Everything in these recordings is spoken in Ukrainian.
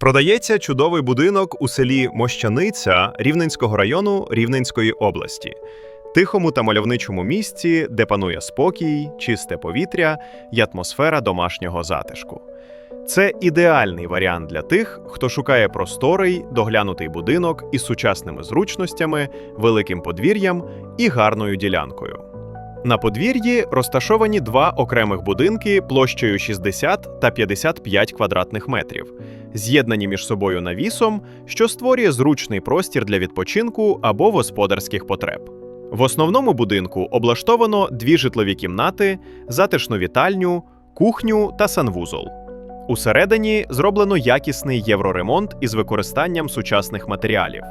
Продається чудовий будинок у селі Мощаниця Рівненського району Рівненської області, тихому та мальовничому місці, де панує спокій, чисте повітря й атмосфера домашнього затишку. Це ідеальний варіант для тих, хто шукає просторий, доглянутий будинок із сучасними зручностями, великим подвір'ям і гарною ділянкою. На подвір'ї розташовані два окремих будинки площею 60 та 55 квадратних метрів, з'єднані між собою навісом, що створює зручний простір для відпочинку або господарських потреб. В основному будинку облаштовано дві житлові кімнати, затишну вітальню, кухню та санвузол. Усередині зроблено якісний євроремонт із використанням сучасних матеріалів: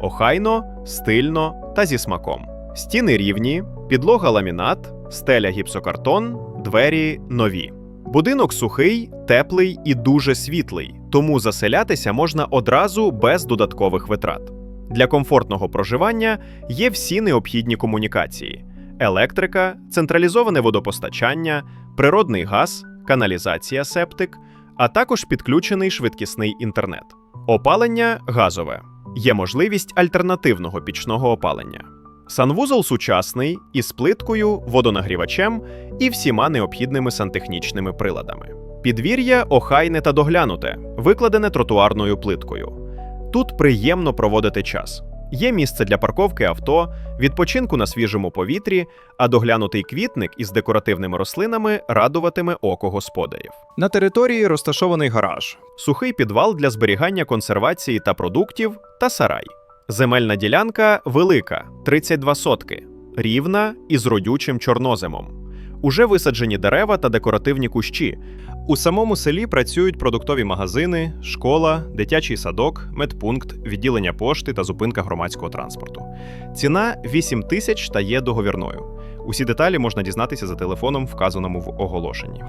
охайно, стильно та зі смаком. Стіни рівні, підлога ламінат, стеля гіпсокартон, двері нові. Будинок сухий, теплий і дуже світлий, тому заселятися можна одразу без додаткових витрат. Для комфортного проживання є всі необхідні комунікації: електрика, централізоване водопостачання, природний газ, каналізація септик, а також підключений швидкісний інтернет. Опалення газове. Є можливість альтернативного пічного опалення. Санвузол сучасний із плиткою, водонагрівачем і всіма необхідними сантехнічними приладами. Підвір'я охайне та доглянуте, викладене тротуарною плиткою. Тут приємно проводити час. Є місце для парковки авто, відпочинку на свіжому повітрі, а доглянутий квітник із декоративними рослинами радуватиме око господарів. На території розташований гараж, сухий підвал для зберігання консервації та продуктів та сарай. Земельна ділянка велика 32 сотки, рівна і з родючим чорноземом. Уже висаджені дерева та декоративні кущі. У самому селі працюють продуктові магазини, школа, дитячий садок, медпункт, відділення пошти та зупинка громадського транспорту. Ціна 8 тисяч та є договірною. Усі деталі можна дізнатися за телефоном, вказаному в оголошенні.